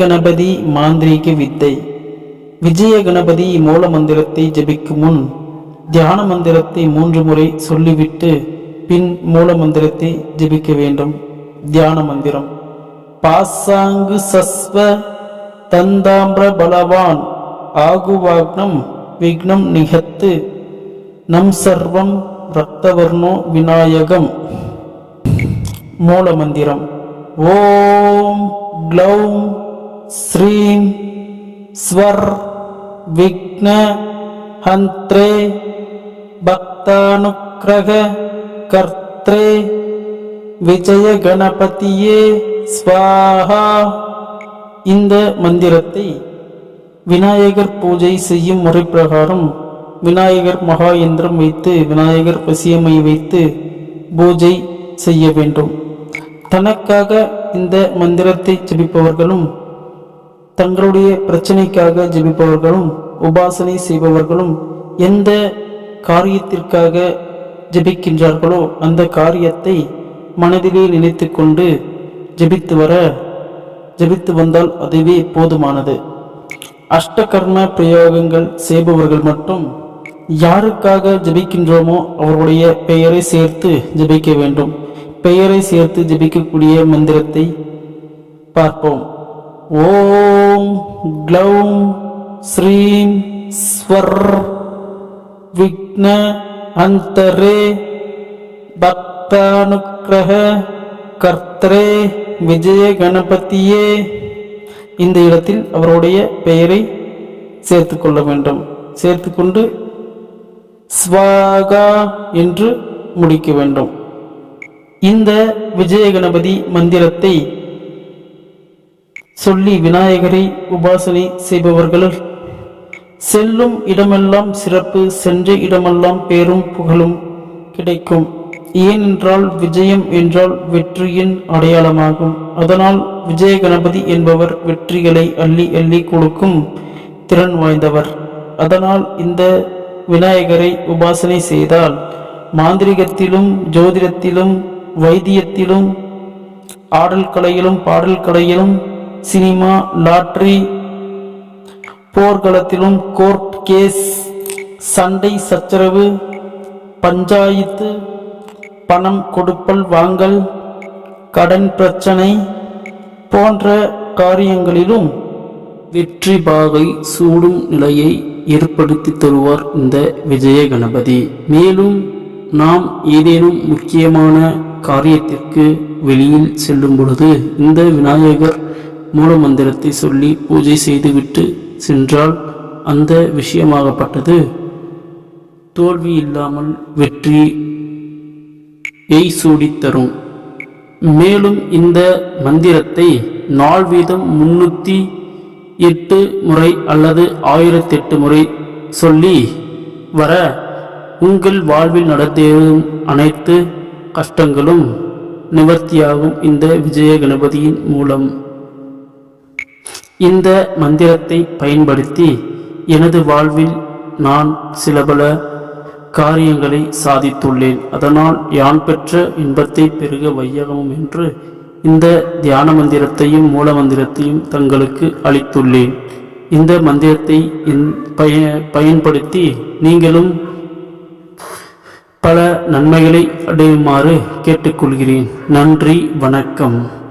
கணபதி மாந்திரீக வித்தை. விஜய கணபதி மூல மந்திரத்தை ஜபிக்கும் முன் தியான மந்திரத்தை மூன்று முறை சொல்லிவிட்டு பின் மூல மந்திரத்தை ஜபிக்க வேண்டும். தியான மந்திரம். பாசாங்கு சஸ்வ தந்தாம்பிர பலவான் ஆகுவாக்னம் விக்னம் நிகத்து நம் சர்வம் ரத்தவர்ணோ விநாயகம். மூல மந்திரம் ஓம் க்ளௌம் ஸ்ரீம் ஸ்வர் விக்ன ஹந்த்ரே பக்தானுக்கிரக கர்த்ரே விஜய கணபதியே ஸ்வாஹா. இந்த மந்திரத்தை விநாயகர் பூஜை செய்யும் முறை பிரகாரம் விநாயகர் மகா யந்திரம் வைத்து விநாயகர் பசியமை வைத்து பூஜை செய்ய வேண்டும். தனக்காக இந்த மந்திரத்தை ஜபிப்பவர்களும் தங்களுடைய பிரச்சனைக்காக ஜெபிப்பவர்களும் உபாசனை செய்பவர்களும் எந்த காரியத்திற்காக ஜெபிக்கின்றார்களோ அந்த காரியத்தை மனதிலே நினைத்து கொண்டு ஜெபித்து வர ஜெபித்து வந்தால் அதுவே போதுமானது. அஷ்டகர்ம பிரயோகங்கள் செய்பவர்கள் மட்டும் யாருக்காக ஜெபிக்கின்றோமோ அவருடைய பெயரை சேர்த்து ஜெபிக்க வேண்டும். பெயரை சேர்த்து ஜெபிக்கக்கூடிய மந்திரத்தை பார்ப்போம். ஓம் க்ளௌம் ஸ்ரீம் ஸ்வர் விக்ன அந்தரே பக்தானுக்கிரக கர்த்தரே விஜய கணபதியே. இந்த இடத்தில் அவருடைய பெயரை சேர்த்து கொள்ள வேண்டும். சேர்த்துக்கொண்டு ஸ்வாகா என்று முடிக்க வேண்டும். இந்த விஜய கணபதி மந்திரத்தை சொல்லி விநாயகரை உபாசனை செய்பவர்கள். செல்லும் இடமெல்லாம் சிறப்பு சென்ற இடமெல்லாம் பேரும் புகழும் கிடைக்கும். ஏனென்றால் விஜயம் என்றால் வெற்றியின் அடையாளமாகும். அதனால் விஜய கணபதி என்பவர் வெற்றிகளை அள்ளி அள்ளி கொடுக்கும் திறன் வாய்ந்தவர். அதனால் இந்த விநாயகரை உபாசனை செய்தால் மாந்திரிகத்திலும் ஜோதிடத்திலும் வைத்தியத்திலும் ஆடல் கலையிலும் பாடல் கலையிலும் சினிமா லாட்ரி போர்க்களத்திலும் கோர்ட் கேஸ் சண்டை சச்சரவு பஞ்சாயத்து பணம் கொடுப்பல் வாங்கல் கடன் பிரச்சனை போன்ற காரியங்களிலும் வெற்றி பாகை சூடும் நிலையை ஏற்படுத்தி தருவார் இந்த விஜய கணபதி. மேலும் நாம் ஏதேனும் முக்கியமான காரியத்திற்கு வெளியில் செல்லும் பொழுது இந்த விநாயகர் மூல மந்திரத்தை சொல்லி பூஜை செய்துவிட்டு சென்றால் அந்த விஷயமாகப்பட்டது. தோல்வி இல்லாமல் வெற்றி எய் சூடித்தரும் மேலும் இந்த மந்திரத்தை நாள் வீதம் முன்னூத்தி எட்டு முறை அல்லது ஆயிரத்தெட்டு முறை சொல்லி வர உங்கள் வாழ்வில் நடந்தேறும் அனைத்து கஷ்டங்களும் நிவர்த்தியாகும் இந்த விஜய கணபதியின் மூலம். இந்த மந்திரத்தை பயன்படுத்தி எனது வாழ்வில் நான் சில பல காரியங்களை சாதித்துள்ளேன். அதனால் யான் பெற்ற இன்பத்தை பெருக வையகமும் என்று இந்த தியான மந்திரத்தையும் மூல மந்திரத்தையும் தங்களுக்கு அளித்துள்ளேன். இந்த மந்திரத்தை இந் பய பயன்படுத்தி நீங்களும் பல நன்மைகளை அடையுமாறு கேட்டுக்கொள்கிறேன். நன்றி வணக்கம்.